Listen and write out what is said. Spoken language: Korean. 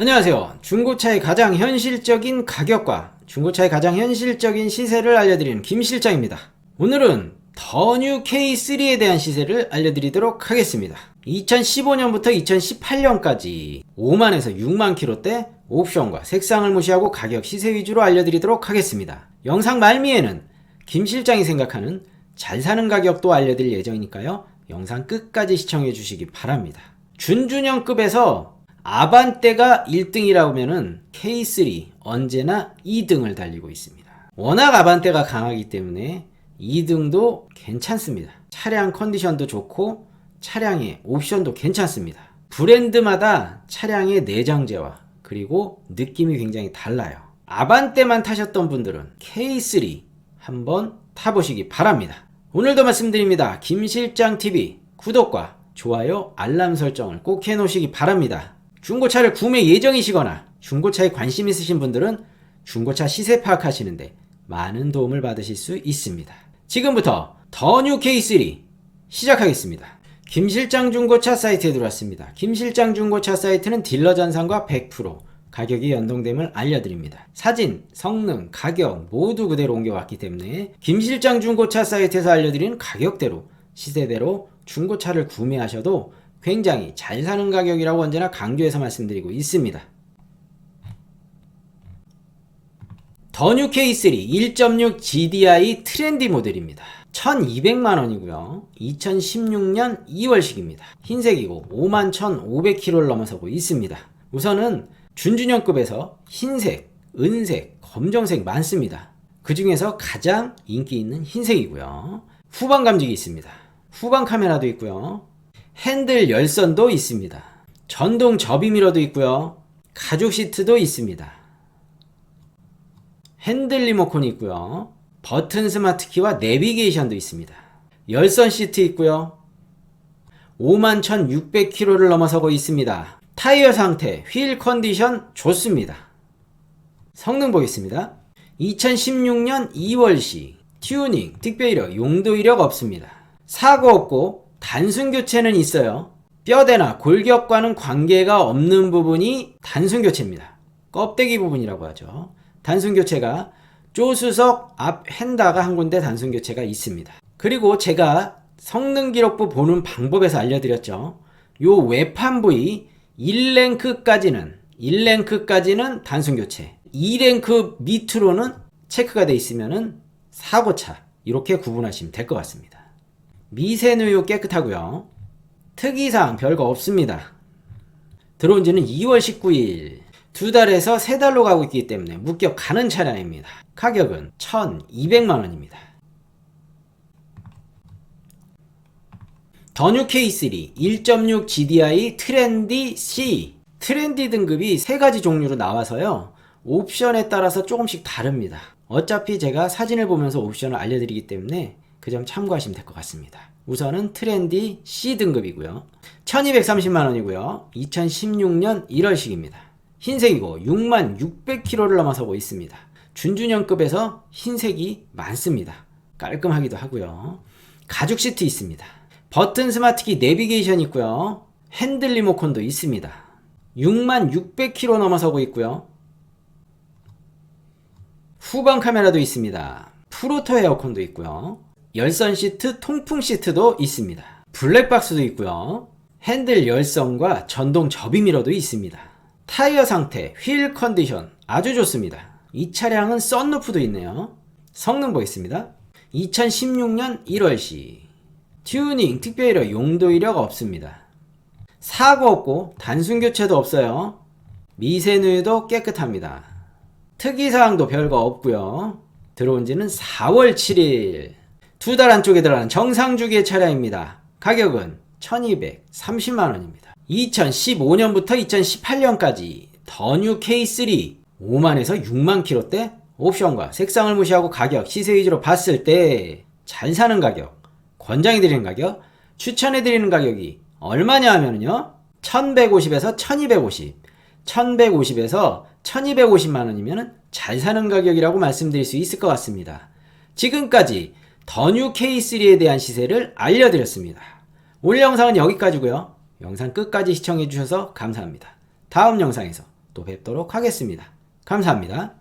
안녕하세요. 중고차의 가장 현실적인 가격과 중고차의 가장 현실적인 시세를 알려드리는 김 실장입니다. 오늘은 더뉴 K3에 대한 시세를 알려드리도록 하겠습니다. 2015년부터 2018년까지 5만에서 6만 킬로대 옵션과 색상을 무시하고 가격 시세 위주로 알려드리도록 하겠습니다. 영상 말미에는 김 실장이 생각하는 잘 사는 가격도 알려드릴 예정이니까요. 영상 끝까지 시청해 주시기 바랍니다. 준준형급에서 아반떼가 1등이라고 하면은 K3 언제나 2등을 달리고 있습니다. 워낙 아반떼가 강하기 때문에 2등도 괜찮습니다. 차량 컨디션도 좋고 차량의 옵션도 괜찮습니다. 브랜드마다 차량의 내장재와 그리고 느낌이 굉장히 달라요. 아반떼만 타셨던 분들은 K3 한번 타보시기 바랍니다. 오늘도 말씀드립니다. 김실장TV 구독과 좋아요, 알람 설정을 꼭 해놓으시기 바랍니다. 중고차를 구매 예정이시거나 중고차에 관심 있으신 분들은 중고차 시세 파악하시는데 많은 도움을 받으실 수 있습니다. 지금부터 더 뉴 K3 시작하겠습니다. 김실장 중고차 사이트에 들어왔습니다. 김실장 중고차 사이트는 딜러 전산과 100% 가격이 연동됨을 알려드립니다. 사진, 성능, 가격 모두 그대로 옮겨왔기 때문에 김실장 중고차 사이트에서 알려드리는 가격대로 시세대로 중고차를 구매하셔도 굉장히 잘 사는 가격이라고 언제나 강조해서 말씀드리고 있습니다. 더뉴 K3 1.6 GDI 트렌디 모델입니다. 1200만원이고요. 2016년 2월식입니다. 흰색이고 51,500km를 넘어서고 있습니다. 우선은 준준형급에서 흰색, 은색, 검정색 많습니다. 그 중에서 가장 인기 있는 흰색이고요. 후방 감지기 있습니다. 후방 카메라도 있고요. 핸들 열선도 있습니다. 전동 접이미러도 있고요. 가죽 시트도 있습니다. 핸들 리모컨이 있고요. 버튼 스마트 키와 내비게이션도 있습니다. 열선 시트 있고요. 51,600km를 넘어서고 있습니다. 타이어 상태, 휠 컨디션 좋습니다. 성능 보겠습니다. 2016년 2월시 튜닝, 특별 이력, 용도 이력 없습니다. 사고 없고 단순 교체는 있어요. 뼈대나 골격과는 관계가 없는 부분이 단순 교체입니다. 껍데기 부분이라고 하죠. 단순 교체가 조수석 앞 핸다가 한 군데 단순 교체가 있습니다. 그리고 제가 성능 기록부 보는 방법에서 알려드렸죠. 요 외판 부위 1랭크까지는 1랭크까지는 단순 교체. 2랭크 밑으로는 체크가 돼 있으면은 사고차 이렇게 구분하시면 될 것 같습니다. 미세누유 깨끗하고요. 특이사항 별거 없습니다. 들어온 지는 2월 19일. 두 달에서 세 달로 가고 있기 때문에 묶여 가는 차량입니다. 가격은 1200만원입니다. 더뉴 K3 1.6 GDI 트렌디 C 트렌디 등급이 세 가지 종류로 나와서요. 옵션에 따라서 조금씩 다릅니다. 어차피 제가 사진을 보면서 옵션을 알려드리기 때문에 그 점 참고하시면 될 것 같습니다. 우선은 트렌디 C 등급이고요. 1230만원이고요. 2016년 1월식입니다. 흰색이고 6만 600km를 넘어서고 있습니다. 준준형급에서 흰색이 많습니다. 깔끔하기도 하고요. 가죽 시트 있습니다. 버튼 스마트키 내비게이션 있고요. 핸들 리모컨도 있습니다. 6만 600km 넘어서고 있고요. 후방 카메라도 있습니다. 프로토 에어컨도 있고요. 열선 시트, 통풍 시트도 있습니다. 블랙박스도 있고요. 핸들 열선과 전동 접이미러도 있습니다. 타이어 상태, 휠 컨디션 아주 좋습니다. 이 차량은 썬루프도 있네요. 성능 보겠습니다. 2016년 1월시 튜닝, 특별 이력, 용도 이력 없습니다. 사고 없고 단순 교체도 없어요. 미세누유도 깨끗합니다. 특이사항도 별거 없고요. 들어온 지는 4월 7일. 두달 안 쪽에 들어가는 정상주기의 차량입니다. 가격은 1230만원입니다. 2015년부터 2018년까지 더뉴 K3 5만에서 6만 킬로대 옵션과 색상을 무시하고 가격, 시세 위주로 봤을 때 잘 사는 가격, 권장해드리는 가격, 추천해드리는 가격이 얼마냐 하면요. 1150에서 1250, 1150에서 1250만원이면 잘 사는 가격이라고 말씀드릴 수 있을 것 같습니다. 지금까지 더뉴 K3에 대한 시세를 알려드렸습니다. 오늘 영상은 여기까지고요. 영상 끝까지 시청해주셔서 감사합니다. 다음 영상에서 또 뵙도록 하겠습니다. 감사합니다.